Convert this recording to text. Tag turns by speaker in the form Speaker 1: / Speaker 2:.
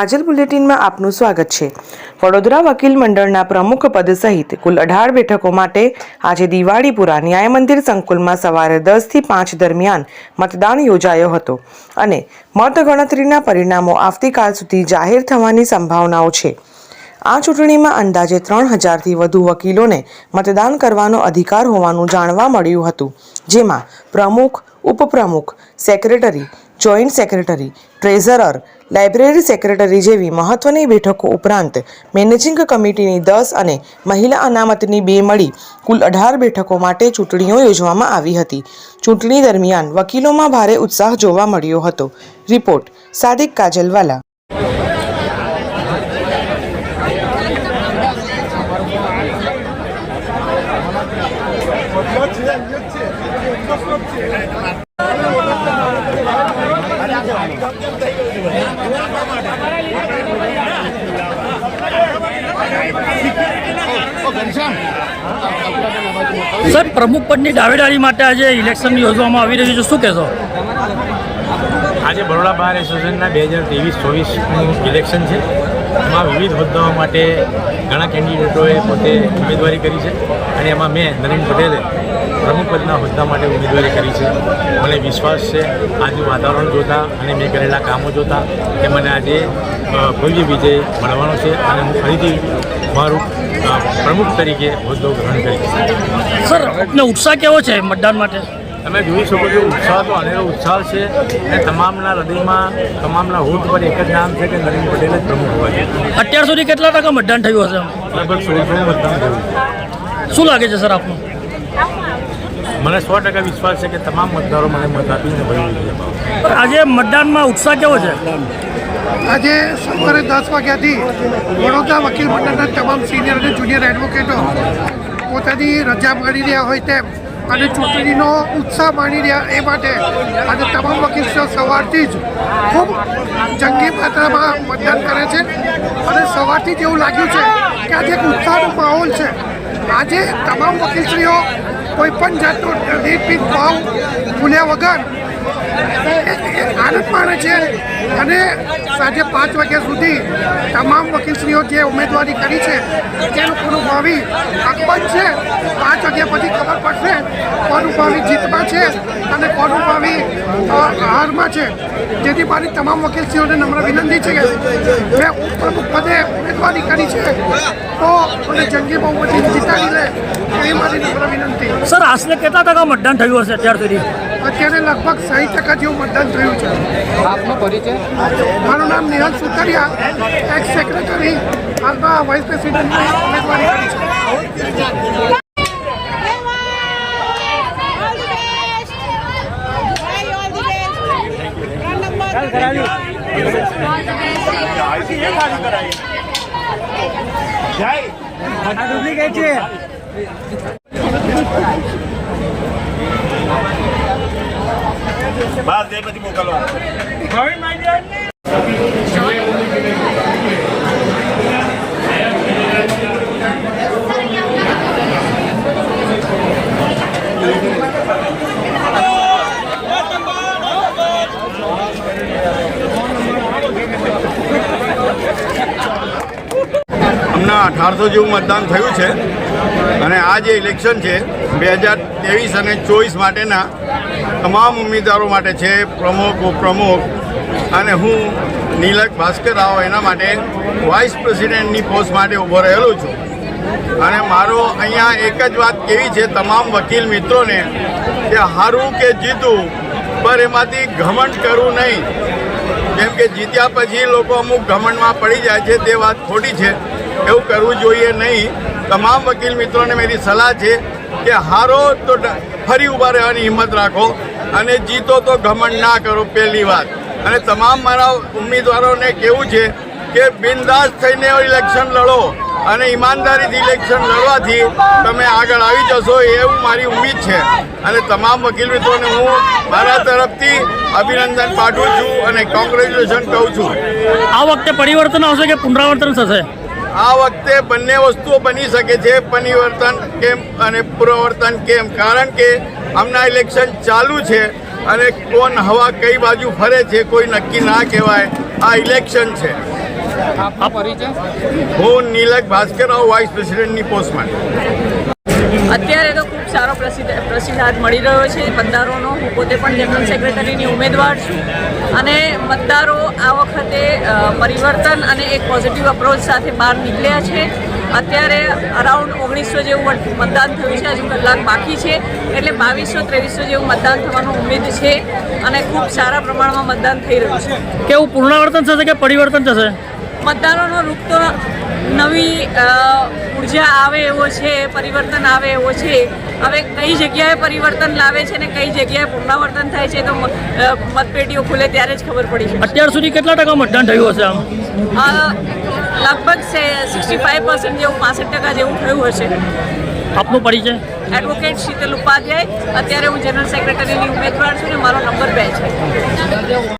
Speaker 1: કાજલ બુલેટિનમાં આપનું સ્વાગત છે. વડોદરા વકીલ મંડળના પ્રમુખ પદ સહિત કુલ અઢાર બેઠકો માટે આજે દિવાળીપુરા ન્યાય મંદિર સંકુલમાં સવારે દસથી પાંચ દરમિયાન મતદાન યોજાયો હતો અને મતગણતરીના પરિણામો આવતીકાલ સુધી જાહેર થવાની સંભાવનાઓ છે. આ ચૂંટણીમાં અંદાજે ત્રણ હજારથી વધુ વકીલોને મતદાન કરવાનો અધિકાર હોવાનું જાણવા મળ્યું હતું, જેમાં પ્રમુખ, ઉપપ્રમુખ, secretary joint secretary, treasurer, library secretary જેવી મહત્વની બેઠકો ઉપરાંત મેનેજિંગ કમિટીની દસ અને મહિલા અનામતની બે મળી કુલ અઢાર બેઠકો માટે ચૂંટણીઓ યોજવામાં આવી હતી. ચૂંટણી દરમિયાન વકીલોમાં ભારે ઉત્સાહ જોવા મળ્યો હતો. રિપોર્ટ સાદિક કાજલવાલા.
Speaker 2: સર પ્રમુખ પદની દાવેદારી માટે આજે ઇલેક્શન યોજવામાં આવી રહ્યું છે. શું કહેશો?
Speaker 3: આજે બરોડા બાર એસોસિએશનના બે હજાર ત્રેવીસ, ચોવીસનું ઇલેક્શન છે. એમાં વિવિધ હોદ્દાઓ માટે ઘણા કેન્ડિડેટોએ પોતે ઉમેદવારી કરી છે અને એમાં મેં નરેન પટેલે પ્રમુખ હોદ્દા માટે ઉમેદવારી કરી છે. મને વિશ્વાસ છે, આજનું વાતાવરણ જોતા અને મેં કરેલા કામો જોતા કે મને આજે ભવ્ય વિજય મળવાનો છે અને હું ફરીથી મારું પ્રમુખ તરીકે હોદ્દો ગ્રહણ કરી
Speaker 2: સર આપને ઉત્સાહ કેવો છે મતદાન માટે?
Speaker 3: તમે જોઈ શકો છો ઉત્સાહ તો અનેરો ઉત્સાહ છે અને તમામના હૃદયમાં તમામના હોઠ પર એક જ નામ છે કે નરેન્દ્ર પટેલ જ પ્રમુખ હોય છે.
Speaker 2: અત્યાર સુધી કેટલા ટકા મતદાન થયું હશે
Speaker 3: લગભગ સોળસો મતદાન થયું
Speaker 2: શું લાગે છે સર આપનું?
Speaker 3: મને સો ટકા વિશ્વાસ છે કે તમામ મતદારો મને મત આપીને ભરી
Speaker 2: આજે મતદાનમાં ઉત્સાહ કેવો છે?
Speaker 4: આજે સવારે દસ વાગ્યાથી વડોદરા વકીલ મંડળના તમામ સિનિયર અને જુનિયર એડવોકેટો પોતાની રજા માણી રહ્યા હોય તેમ અને ચૂંટણીનો ઉત્સાહ માણી રહ્યા એ માટે આજે તમામ વકીલો સવારથી જ ખૂબ જંગી માત્રામાં મતદાન કરે છે અને સવારથી જ એવું લાગ્યું છે કે આજે એક ઉત્સાહનો માહોલ છે. આજે તમામ વકીલશ્રીઓ કોઈ પણ જાતનો ભાવ ભૂલ્યા વગર આનંદ માણે છે. અને સાંજે પાંચ વાગ્યા સુધી તમામ વકીલશ્રીઓ જે ઉમેદવારી કરી છે તે લોકોનું ભાવિ અકબંધ છે, પાંચ વાગ્યા પછી ખબર પડશે કોનું ભાવિ જીતમાં છે અને કોનું ભાવિ હારમાં છે. જેથી મારી તમામ વકીલશ્રીઓને નમ્ર વિનંતી છે કે મેં ઉપપ્રમુખ પદે ઉમેદવારી કરી છે, તો મને જંગી બહુમતી જીતાડી લે એ મારી નમ્ર વિનંતી.
Speaker 2: સર આશરે કેટલા ટકા મતદાન થયું હશે અત્યાર સુધી?
Speaker 4: અત્યારે લગભગ સાહીઠ ટકા જેવું મતદાન થયું છે.
Speaker 5: આપનો પરિચય?
Speaker 4: મારું નામ નિહાલ સુતરિયા એક્સ સેક્રેટરી હાલમાં વાઇસ પ્રેસિડેન્ટની ઉમેદવારી કરી છે
Speaker 6: બહાર જઈ પછી મોકલો હમણાં અઢારસો જેવું મતદાન થયું છે અને આ જે ઇલેક્શન છે, બે હજાર ત્રેવીસ અને ચોવીસ માટેના તમામ ઉમેદવારો માટે છે, પ્રમુખ, ઉપપ્રમુખ અને હું નીલક ભાસ્કર રાવ એના માટે વાઇસ પ્રેસિડેન્ટની પોસ્ટ માટે ઊભો રહેલો છું. અને મારો અહીંયા એક જ વાત કેવી છે, તમામ વકીલ મિત્રોને, કે હારું કે જીતું, પર એમાંથી ઘમંડ કરવું નહીં. કેમ કે જીત્યા પછી લોકો અમુક ઘમંડમાં પડી જાય છે, તે વાત ખોટી છે, એવું કરવું જોઈએ નહીં. તમામ વકીલ મિત્રોને મારી સલાહ છે, કે હારો તો ફરી ઊભા રહેવાની હિંમત રાખો. અને જીતો તો ઘમંડ ના કરો પહેલી વાત. અને તમામ મારા ઉમેદવારોને કેવું છે કે બિંદાસ થઈને ઇલેક્શન લડો અને ઈમાનદારીથી ઇલેક્શન લડવાથી તમે આગળ આવી જશો એવું મારી ઉમ્મીદ છે. અને તમામ વકીલ મિત્રોને હું મારા તરફથી અભિનંદન પાઠવું છું અને કોંગ્રેચ્યુલેશન કહું છું.
Speaker 2: આ વખતે પરિવર્તન આવશે કે પુનરાવર્તન થશે?
Speaker 3: આ વખતે બંને વસ્તુઓ બની શકે છે પરિવર્તન કેમ અને પુનરાવર્તન કેમ? કારણ કે હમણાં ઇલેક્શન ચાલુ છે અને કોણ હવા કઈ બાજુ ફરે છે કોઈ નક્કી ના કહેવાય. આ ઇલેક્શન છે.
Speaker 6: હું નીલક ભાસ્કરરાવ વાઇસ પ્રેસિડેન્ટની પોસ્ટમાં
Speaker 7: અત્યારે તો ખૂબ સારો પ્રસિદ્ધ પ્રતિસાદ મળી રહ્યો છે. મતદારોનો હું પોતે પણ જનરલ સેક્રેટરીની ઉમેદવાર છું. અને મતદારો આ વખતે પરિવર્તન અને એક પોઝિટિવ અપ્રોચ સાથે બહાર નીકળ્યા છે. અત્યારે અરાઉન્ડ ઓગણીસો જેવું મતદાન થયું છે હજુ કલાક બાકી છે. એટલે બાવીસો ત્રેવીસો જેવું મતદાન થવાનું ઉમેદ છે અને ખૂબ સારા પ્રમાણમાં મતદાન થઈ રહ્યું છે.
Speaker 2: કેવું પુનરાવર્તન થશે કે પરિવર્તન થશે?
Speaker 7: મતદારોનો રૂપ તો નવી ઊર્જા આવે એવો છે પરિવર્તન આવે એવો છે. હવે કઈ જગ્યાએ પરિવર્તન લાવે છે ને કઈ જગ્યાએ પુનરાવર્તન થાય છે તો મતપેટીઓ ખુલે ત્યારે જ ખબર પડી છે
Speaker 2: અત્યાર સુધી કેટલા ટકા મતદાન થયું હશે આમ?
Speaker 7: લગભગ સિક્સટી ફાઇવ પર્સન્ટ જેવું પાસઠ ટકા જેવું થયું હશે.
Speaker 2: આપનો પરિચય?
Speaker 7: એડવોકેટ શીતલ ઉપાધ્યાય. અત્યારે હું જનરલ સેક્રેટરીની ઉમેદવાર છું ને મારો નંબર બે છે.